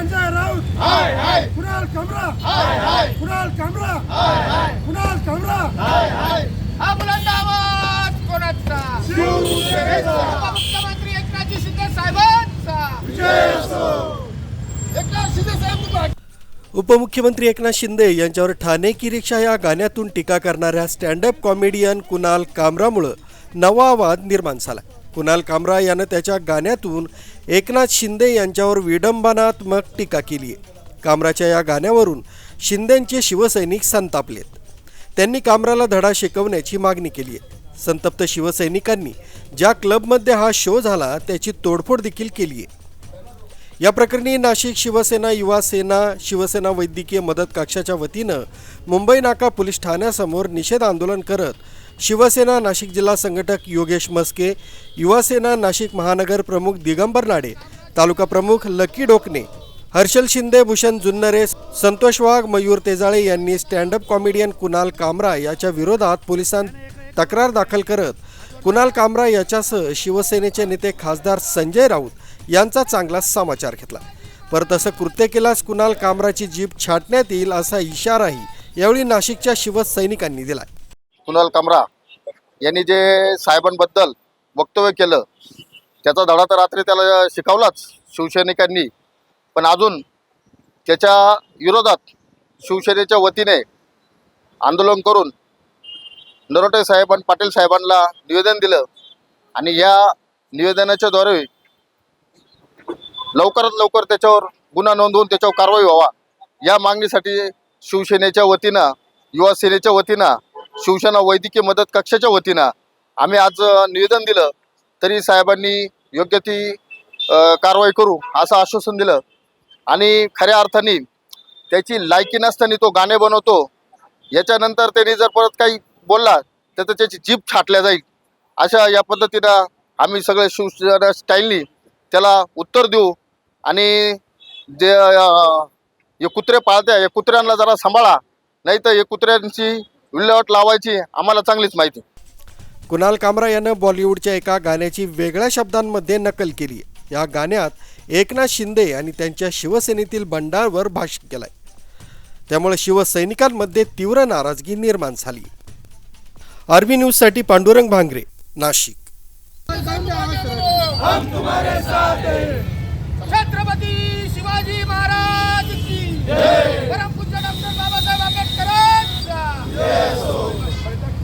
कुणाल कामरा। कुणाल कामरा। कुणाल कामरा। हा बुलंद आवाज कोणाचा? उपमुख्यमंत्री एकनाथजी शिंदे साहेबांचा. एकनाथ शिंदे साहेब तुम्ही उपमुख्यमंत्री एकनाथ शिंदे यांच्यावर ठाणे की रिक्षा या गाण्यातून टीका करणाऱ्या स्टँडअप कॉमेडियन कुणाल कामरामुळं नवा वाद निर्माण झाला. कुणाल कामरा यानं त्याच्या गाण्यातून एकनाथ शिंदे यांच्यावर विडंबनात्मक टीका केली आहे. कामराच्या या गाण्यावरून शिंदेंचे शिवसैनिक संतापलेत. त्यांनी कामराला धडा शिकवण्याची मागणी केली आहे. संतप्त शिवसैनिकांनी ज्या क्लबमध्ये हा शो झाला त्याची तोडफोड देखील केली आहे. या प्रकरणी नाशिक शिवसेना युवा सेना शिवसेना वैद्यकीय मदत कक्षाच्या वतीनं मुंबई नाका पोलीस ठाण्यासमोर निषेध आंदोलन करत शिवसेना नाशिक जिल्हा संघटक योगेश मस्के युवासेना नाशिक महानगर प्रमुख दिगंबर नाडे तालुका प्रमुख लकी डोकणे हर्षल शिंदे भूषण जुन्नरे संतोष वाघ मयूर तेजाळे यांनी स्टँडअप कॉमेडियन कुणाल कामरा याच्या विरोधात पोलिसांत तक्रार दाखल करत कुणाल कामरा याच्यासह शिवसेनेचे नेते खासदार संजय राऊत यांचा चांगला समाचार घेतला. परत असं कृत्य केल्यास कुणाल कामराची जीप छाटण्यात येईल असा इशाराही यावेळी नाशिकच्या शिवसैनिकांनी दिला कुणाल कामरा यांनी जे साहेबांबद्दल वक्तव्य केलं त्याचा धडा तर रात्री त्याला शिकवलाच शिवसैनिकांनी. पण अजून त्याच्या विरोधात शिवसेनेच्या वतीने आंदोलन करून नरोटे साहेबां पाटील साहेबांना निवेदन दिलं आणि या निवेदनाच्याद्वारे लवकरात लवकर त्याच्यावर गुन्हा नोंदवून त्याच्यावर कारवाई व्हावा. या मागणीसाठी शिवसेनेच्या वतीनं युवा सेनेच्या वतीनं शिवसेना वैद्यकीय मदत कक्षाच्या वतीनं आम्ही आज निवेदन दिलं. तरी साहेबांनी योग्य ती कारवाई करू असं आश्वासन दिलं. आणि खऱ्या अर्थाने त्याची लायकी नसताना तो गाणे बनवतो. याच्यानंतर त्यांनी जर परत काही बोलला तर तर त्याची जीप छाटल्या जाईल. अशा या पद्धतीनं आम्ही सगळे शिवसेना स्टाईलनी त्याला उत्तर देऊ. आणि जे हे कुत्रे पाळते या कुत्र्यांना जरा सांभाळा. नाही तर हे कुत्र्यांची विल्हेवाट लावायची आम्हाला चांगलीच माहिती. कुणाल कामरा यानं बॉलिवूडच्या एका गाण्याची वेगळ्या शब्दांमध्ये नकल केली. या गाण्यात एकनाथ शिंदे आणि त्यांच्या शिवसेनेतील बंडावर भाष्य केलंय. त्यामुळे शिवसैनिकांमध्ये तीव्र नाराजगी निर्माण झाली. आरबी न्यूजसाठी पांडुरंग भांगरे नाशिक. शिवाजी महाराज